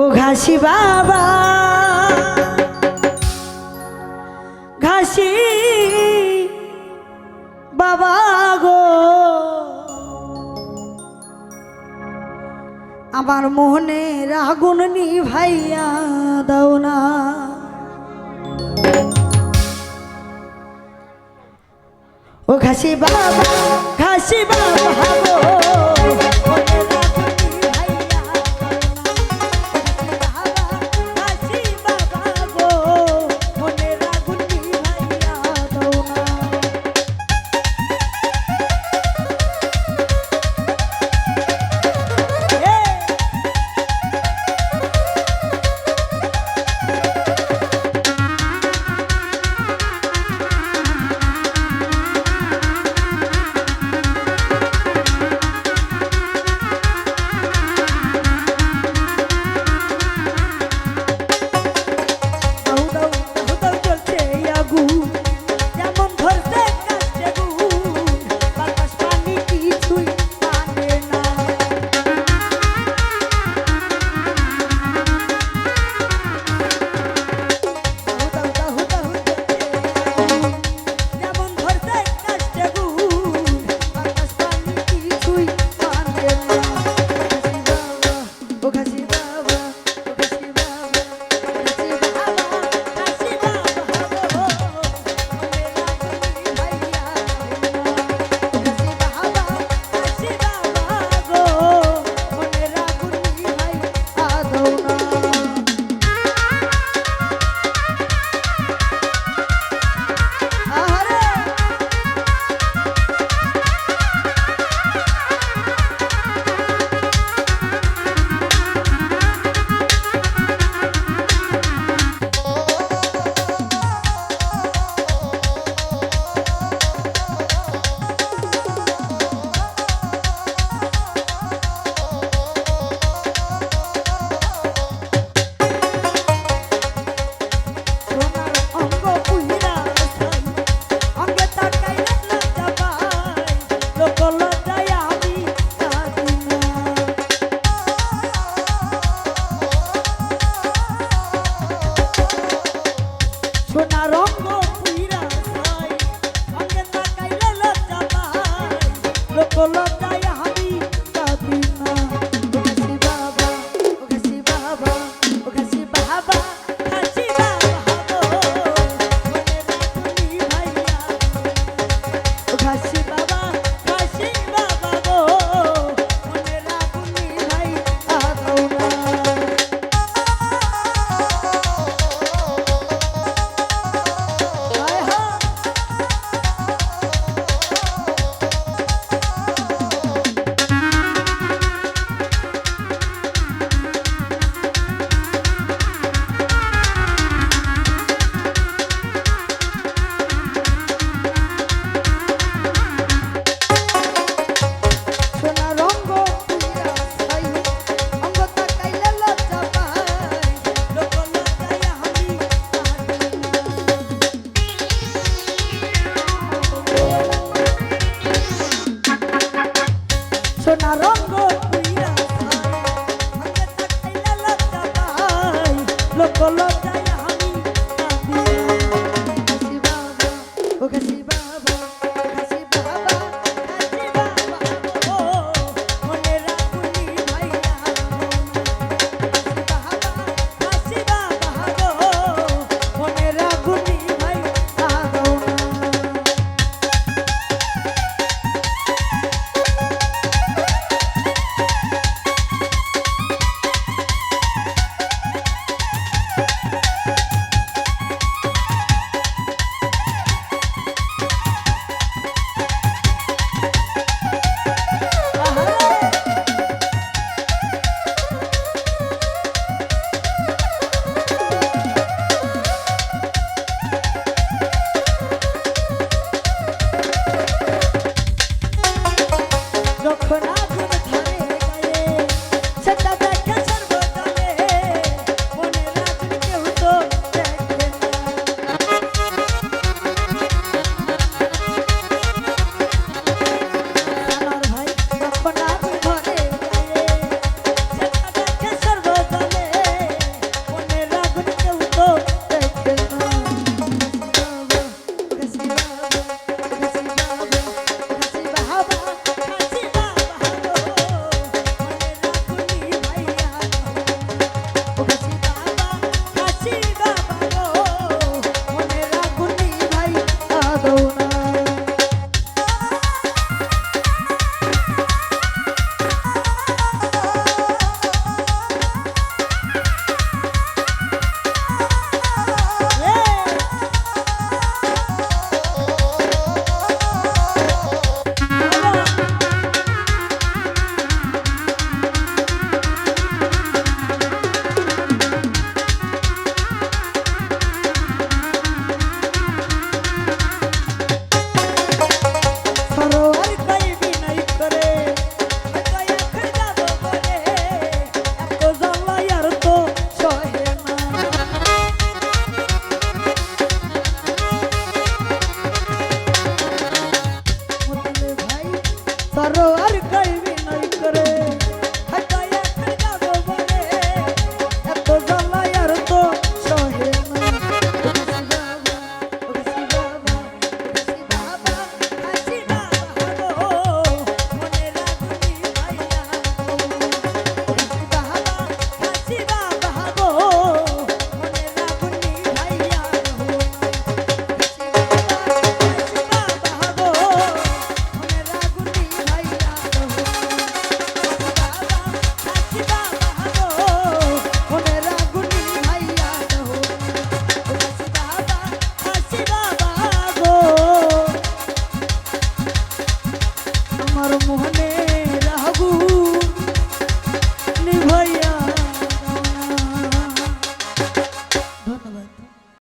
ও ঘাসি বাবা। ঘাসি বাবা গো। আমার মনে আগুন নি ভাইয়া দাও না। ও ঘাসি বাবা ঘাসি বাবা গো। বলো সকল